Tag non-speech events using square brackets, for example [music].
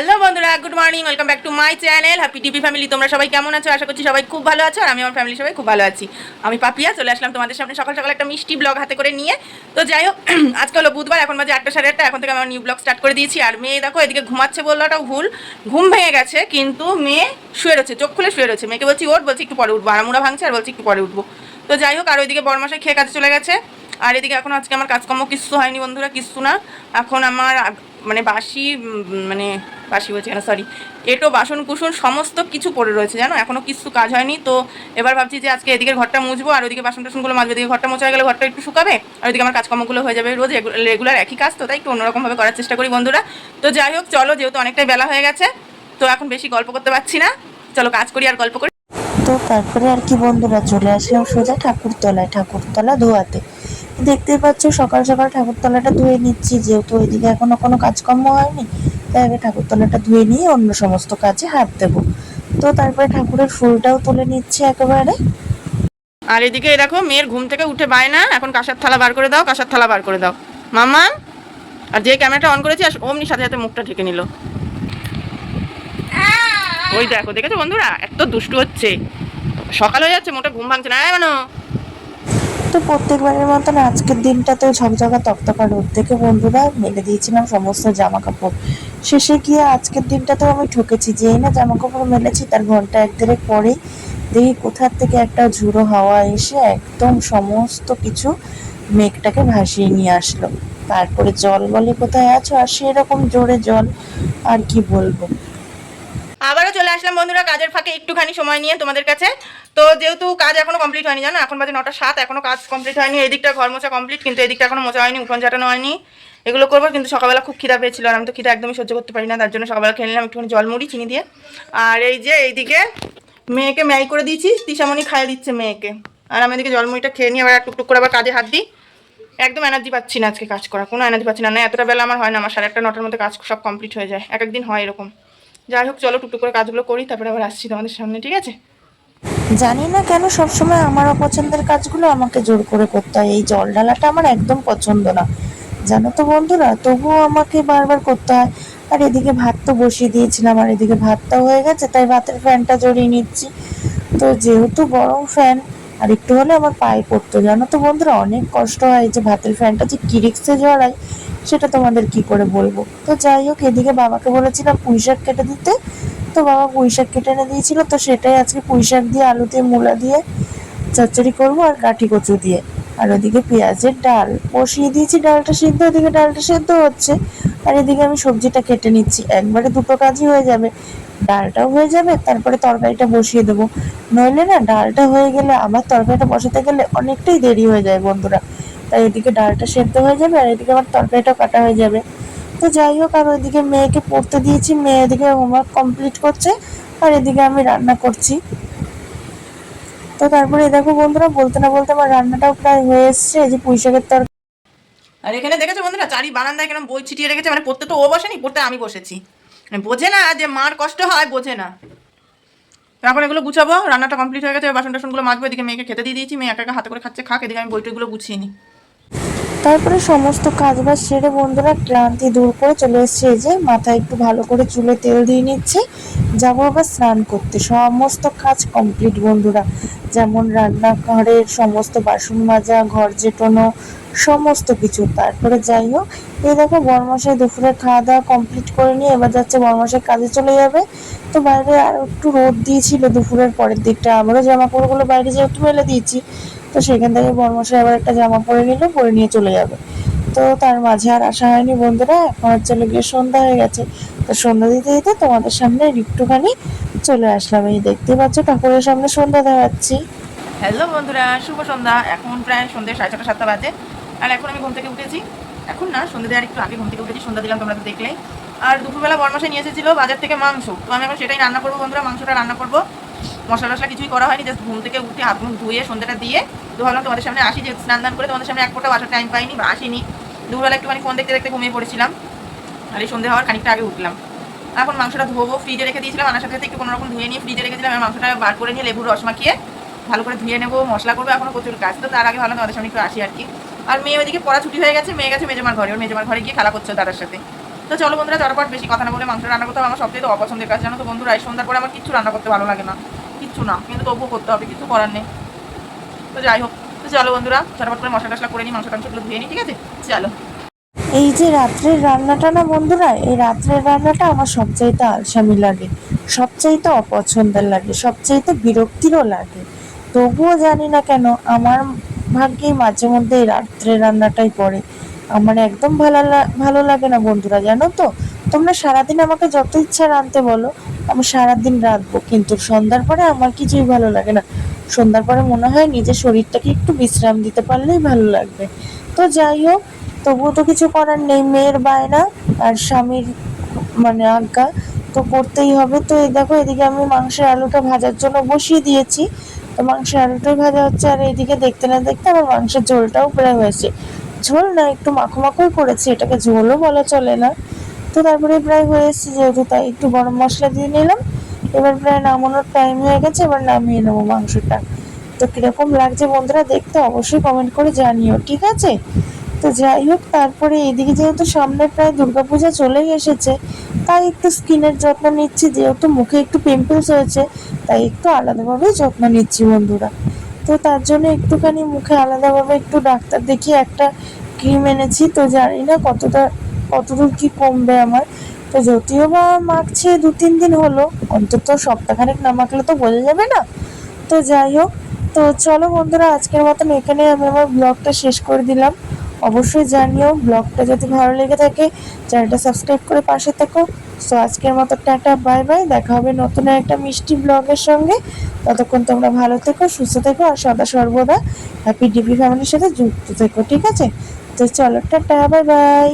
Hello বন্ধুরা, good morning, welcome back to my channel, happy TV family. তোমরা সবাই কেমন আছো? আশা করছি সবাই খুব ভালো আছো, আর আমি আমার ফ্যামিলি সবাই খুব ভালো আছি। আমি পাপিয়া, চলে আসলাম তোমাদের সামনে সকাল সকাল একটা মিষ্টি ব্লগ হাতে করে নিয়ে। তো যাই হোক, [clears throat] আজকে হলো বুধবার, এখন বাজে আটটা সাড়ে আটটা, এখন থেকে আমার নিউ ব্লগ স্টার্ট করে দিয়েছি। আর মেয়ে দেখো, এদিকে ঘুমাচ্ছে বললোটাও ভুল। ঘুম ভেঙে গেছে, কিন্তু মেয়ে শুয়ে রয়েছে, চোখ খুলে শুয়ে রয়েছে। মেয়েকে বলছি, ওঠ, বলছি, একটু পরে উঠবো। আরামুড়া ভাঙছে, আর বলছি, একটু পরে উঠবো। তো যাই হোক, আর ওইদিকে বড়মাসায় খেয়ে কাজে চলে গেছে। আর এদিকে এখন আজকে আমার কাজকর্ম কিচ্ছু হয়নি বন্ধুরা কিচ্ছু না। এখন আমার মানে বাসি মানে বাসি বলছি কেন? সরি এটো, বাসন, কুসন, সমস্ত কিছু পড়ে রয়েছে, জানো? এখনও কিছু কাজ হয়নি, তো এবার ভাবছি যে আজকে এদিকের ঘরটা মুছবো, আর ওদিকে বাসন টাসনগুলো মাজবো। এদিকে ঘরটা মোছা গেলে ঘরটা একটু শুকাবে, আর ওদিকে আমার কাজকর্মগুলো হয়ে যাবে রোজ রেগুলার একই কাজ, তো তাই একটু অন্যরকমভাবে করার চেষ্টা করি বন্ধুরা। তো যাই হোক, চলো, যেহেতু অনেকটাই বেলা হয়ে গেছে, তো এখন বেশি গল্প করতে পারছি না। চলো, কাজ করি আর গল্প করি। তো তারপরে আর কি বন্ধুরা, চলে আসলাম সোজা ঠাকুরতলায়, ঠাকুরতলা ধোয়াতে। দেখতেই পাচ্ছ, সকাল সকাল ঠাকুরতলাটা ধুয়ে নিচ্ছি, যেহেতু ওইদিকে এখনও কোনো কাজকর্ম হয়নি তাই আগে ঠাকুরতলাটা ধুয়ে নিয়ে অন্য সমস্ত কাজে হাত দেবো। তো তারপরে ঠাকুরের ফুলটাও তুলে নিচ্ছে একেবারে। আর এদিকে দেখো, মেয়ের ঘুম থেকে উঠে বায় না এখন কাঁসার থালা বার করে দাও, কাঁসার থালা বার করে দাও। মামা আর যে ক্যামেরাটা অন করেছি অমনি সাথে সাথে মুখটা ঢেকে নিল। ওই দেখো, দেখেছ বন্ধুরা? এত দুষ্টু হচ্ছে। সকাল হয়ে যাচ্ছে, মোটা ঘুম ভাঙছে না। কেন তো প্রত্যেকবারের মতন আজকের দিনটাতেও ঝকঝকা তকতকা রোদ থেকে বন্ধুরা মেলে দিয়েছিলাম সমস্ত জামা কাপড় শেষে গিয়ে আজকের দিনটাতেও আমি ঠকেছি, যেই না জামা কাপড় মেলেছি তার ঘণ্টা এক দেড়েক পরেই দেখি কোথার থেকে একটা ঝুড়ো হাওয়া এসে একদম সমস্ত কিছু মেঘটাকে ভাসিয়ে নিয়ে আসলো। তারপরে জল বলে কোথায় আছো? আর সেরকম জোরে জল আর কি বলব? আবারও চলে আসলাম বন্ধুরা কাজের ফাঁকে একটুখানি সময় নিয়ে তোমাদের কাছে। তো যেহেতু কাজ এখনও কমপ্লিট হয়নি, জানো? এখন বাজে নটা সাত, এখনও কাজ কমপ্লিট হয়নি। এই দিকটা ঘর মোছা কমপ্লিট কিন্তু এই দিকটা এখনও মোছা হয়নি, উঠোন চাটানো হয়নি। এগুলো করব, কিন্তু সকালবেলা খুব খিদা পেয়েছিল আর আমি তো খিদা একদমই সহ্য করতে পারি না, তার জন্য সকালবেলা খেয়ে নিলাম একটুখানি জল মুড়ি, চিনি দিয়ে। আর এই যে এইদিকে মেয়েকে ম্যাই করে দিয়েছি তিসামণি খাইয়ে দিচ্ছে মেয়েকে। আর আমি এদিকে জলমুড়িটা খেয়ে নিয়ে আবার টুকটুক করে আবার কাজে হাত দিই। একদম এনার্জি পাচ্ছি না আজকে কাজ করা কোনো এনার্জি পাচ্ছি না। না, এতটা বেলা আমার হয় না, আমার সাড়ে একটা নটার মধ্যে কাজ সব কমপ্লিট হয়ে যায়। এক একদিন হয় এরকম। যাই হোক, চলো টুকটুক করে কাজগুলো করি, তারপরে আবার আসছি তোমাদের সামনে, ঠিক আছে? জানি না কেন সবসময় আমার অপছন্দের কাজগুলো আমাকে জোর করে করতে হয়। এই জল ঢালাটা আমার একদম পছন্দ না। জানো তো বন্ধুরা, তবুও আমাকে বারবার করতে হয়। আর এদিকে ভাত তো বসিয়ে দিয়েছিলাম, আর এদিকে ভাতটাও হয়ে গেছে, তাই ভাতের ফ্যানটা জড়িয়ে নিচ্ছি। তো যেহেতু গরম ফ্যান, আর একটু হলে আমার পায়ে পড়তো। জানো তো বন্ধুরা, অনেক কষ্ট হয় যে ভাতের ফ্যানটা যে কিরিক্সে জড়াই সেটা তোমাদের কি করে বলব? তো যাই হোক, এদিকে বাবাকে বলেছিলাম পুঁই শাক কেটে দিতে। তো বাবা পুঁই শাক কেটে এনে দিয়েছিল, তো সেটাই আজকে পুঁই শাক দিয়ে, আলু দিয়ে, মূলা দিয়ে চচ্চড়ি করব আর কাঠি কচু দিয়ে। আর ওদিকে পেঁয়াজের ডাল, বসিয়ে দিয়েছি, ডালটা সিদ্ধ, ওদিকে ডালটা সেদ্ধ হচ্ছে। আর এদিকে আমি সবজিটা কেটে নিচ্ছি, একবারে দুটো কাজই হয়ে যাবে। ডালটাও হয়ে যাবে, তারপরে তরকারিটা বসিয়ে দেবো। নইলে না, ডালটা হয়ে গেলে আবার তরকারিটা বসাতে গেলে অনেকটাই দেরি হয়ে যায় বন্ধুরা। তাই এদিকে ডালটা সেদ্ধ হয়ে যাবে, আর এদিকে আমার তরকারিটাও কাটা হয়ে যাবে। তো যাই হোক, আর ওইদিকে মেয়েকে পড়তে দিয়েছি। মেয়ে এদিকে হোমওয়ার্ক কমপ্লিট করছে, আর এদিকে আমি রান্না করছি। তো তারপরে দেখো বন্ধুরা, বলতে না বলতে আমার রান্নাটাও প্রায় হয়ে এসছে। এই যে পুঁই শাকের তরকারি আর এখানে দেখেছ বন্ধুরা, চারি বারান্দায় কেন বই ছিটিয়ে রেখেছে। মানে পড়তে তো ও বসেনি, পড়তে আমি বসেছি। মানে বোঝে না যে মার কষ্ট হয়, বোঝে না। এখন এগুলো গুছাবো, রান্নাটা কমপ্লিট হয়ে গেছে। বাসন টাসনগুলো মাজবো, এদিকে মেয়েকে খেতে দিয়ে দিয়েছি। মেয়ে একা একা হাতে করে খাচ্ছে, খাক, এদিকে আমি বইটগুলো গুছিয়ে নিই। তারপরে সমস্ত কাজ বাজ সেরে বন্ধুরা ক্লান্তি দূর করে চলে এসছে। যে মাথায় একটু ভালো করে চুলে তেল দিয়ে নিচ্ছে। যাব আবার স্নান করতে। সমস্ত কাজ কমপ্লিট বন্ধুরা। যেমন রান্নাঘরের সমস্ত বাসন মাজা, ঘর জেটোনো, সমস্ত কিছু। তারপরে যাই হোক, এই দেখো বরমাসায় দুপুরে খাওয়া দাওয়া কমপ্লিট করে নিয়ে এবার যাচ্ছে বরমাসায় কাজে চলে যাবে। তো বাইরে আর একটু রোদ দিয়েছিল দুপুরের পরের দিকটা। আমারও জামা কাপড়গুলো বাইরে যেহেতু মেলে দিয়েছি তো সেখান থেকে বর্মশাই আবার একটা জামা পরে নিল, পরে নিয়ে চলে যাবে। তো তার মাঝে আর আসা হয়নি বন্ধুরা, এখন হচ্ছে গিয়ে সন্ধ্যা হয়ে গেছে। তো সন্ধ্যা দিতে দিতে তোমাদের সামনে একটুখানি চলে আসলাম। এই দেখতে পাচ্ছ, ঠাকুরের সামনে সন্ধ্যা দেখাচ্ছি। হ্যালো বন্ধুরা, শুভ সন্ধ্যা। এখন প্রায় সন্ধ্যে সাড়ে ছটা, সাতটা বাজে। আর এখন আমি ঘুম থেকে উঠেছি। এখন না, সন্ধ্যে দেওয়ার একটু আগে ঘুম থেকে উঠেছি, সন্ধ্যা দিলাম তোমরা তো দেখলেই। আর দুপুরবেলা বরমাসে নিয়ে এসেছিল বাজার থেকে মাংস। তো আমি এখন সেটাই রান্না করব বন্ধুরা, মাংসটা রান্না করব। মশলা টশলা কিছুই করা হয়নি জাস্ট ঘুম থেকে উঠে হাত মুখ ধুয়ে সন্ধ্যাটা দিয়ে তো ভাবলাম তোমাদের সামনে আসি, যে স্নান দান করে তোমাদের সামনে এক ফোটা বাসার টাইম পাইনি বা আসিনি। দুপুরবেলা একটুখানি ফোন দেখতে দেখতে ঘুমিয়ে পড়েছিলাম আর এই সন্ধ্যে হওয়ার খানিকটা আগে উঠলাম। এখন মাংসটা ধোবো ফ্রিজে রেখে দিয়েছিলাম, আনার সাথে একটু কোনো রকম ধুয়ে নিয়ে ফ্রিজে রেখে দিলাম মাংসটা বার করে নিয়ে লেবুর রস মাখিয়ে ভালো করে ধুয়ে নেব, মশলা করব, এখনও প্রচুর কাজ। তো তার আগে ভালো তোমাদের সামনে একটু আসি আর কি আর মেয়ে ওইদিকে পড়া ছুটি হয়ে গেছে, মেয়ে গেছে মেজমার ঘরে, ওর মেজমার ঘরে গিয়ে খেলা করছে দাদার সাথে। তো চলো বন্ধুরা চটপট বেশি কথা না বলে মাংস রান্না করতে আমার সবচেয়ে অপছন্দের কাজ জানো তো বন্ধুরা, এই সন্ধ্যার পরে আমার কিছু রান্না করতে ভালো লাগে না। কিচ্ছু না। কিন্তু তবুও করতে হবে, কিছু করার নেই। তো যাই হোক, তো চলো বন্ধুরা, চটপট করে মশলা টশলা করে নিই, মাংস টাংসগুলো ধুয়ে নিই, ঠিক আছে? চলো। এই যে রাত্রের রান্নাটা না বন্ধুরা, এই রাত্রের রান্নাটা আমার সবচাইতে আলসামি লাগে, সবচাইতে অপছন্দের লাগে, সবচাইতে বিরক্তিরও লাগে। তবুও জানি না কেন, আমার ভাগ্যেই মাঝে মধ্যে এই রাত্রের রান্নাটাই পড়ে। আমার একদম ভালো ভালো লাগে না বন্ধুরা, জানো তো? তোমরা সারাদিন আমাকে যত ইচ্ছা রাঁধতে বলো আমি সারাদিন রাঁধবো কিন্তু সন্ধ্যার পরে আমার কিছুই ভালো লাগে না। সন্ধ্যার পরে মনে হয় নিজের শরীরটাকে একটু বিশ্রাম দিতে পারলেই ভালো লাগবে। তো যাই হোক, তবুও তো কিছু করার নেই, মেয়ের বায়না আর স্বামীর মানে আজ্ঞা তো করতেই হবে। তো এই দেখো, এদিকে আমি মাংসের আলুটা ভাজার জন্য বসিয়ে দিয়েছি। তো মাংসের আলুটাই ভাজা হচ্ছে আর এইদিকে দেখতে না দেখতে আমার মাংসের ঝোলটাও প্রায় হয়েছে। ঝোল না, একটু মাখো মাখোই করেছি, এটাকে ঝোলও বলা চলে না। তো তারপরে প্রায় হয়ে এসেছে যেহেতু তাই একটু গরম মশলা দিয়ে নিলাম। এবার প্রায় নামানোর টাইম হয়ে গেছে, এবার নামিয়ে নেব মাংসটা। তো কীরকম লাগছে বন্ধুরা দেখতে অবশ্যই কমেন্ট করে জানিও, ঠিক আছে? তো যাই হোক, তারপরে এদিকে যেহেতু সামনে প্রায় দুর্গাপূজা চলেই এসেছে, তাই একটু স্কিনের যত্ন নিচ্ছি, যেহেতু মুখে একটু পিম্পলস হয়েছে, তাই একটু আলাদাভাবেই যত্ন নিচ্ছি বন্ধুরা। তো তার জন্য একটুখানি মুখে আলাদাভাবে একটু ডাক্তার দেখিয়ে একটা ক্রিম এনেছি, তো জানি না কতটা কতদূর কি কমবে আমার? তো যদিও বা মাখছে দু, তিন দিন হলো, অন্তত সপ্তাহখানেক না মাখলে তো বোঝা যাবে না। তো যাই হোক, তো চলো বন্ধুরা, আজকের মতন এখানে আমি আমার ব্লগটা শেষ করে দিলাম। অবশ্যই জানিও, ব্লগটা যদি ভালো লেগে থাকে, চ্যানেলটা সাবস্ক্রাইব করে পাশে থেকো। সো আজকের মতো টাটা, বাই বাই, দেখা হবে নতুন একটা মিষ্টি ব্লগের সঙ্গে। ততক্ষণ তোমরা ভালো থেকো, সুস্থ থেকো, আর সদা সর্বদা হ্যাপি ডিপি ফ্যামিলির সাথে যুক্ত থেকো, ঠিক আছে? তো চলো, টাটা, বাই বাই।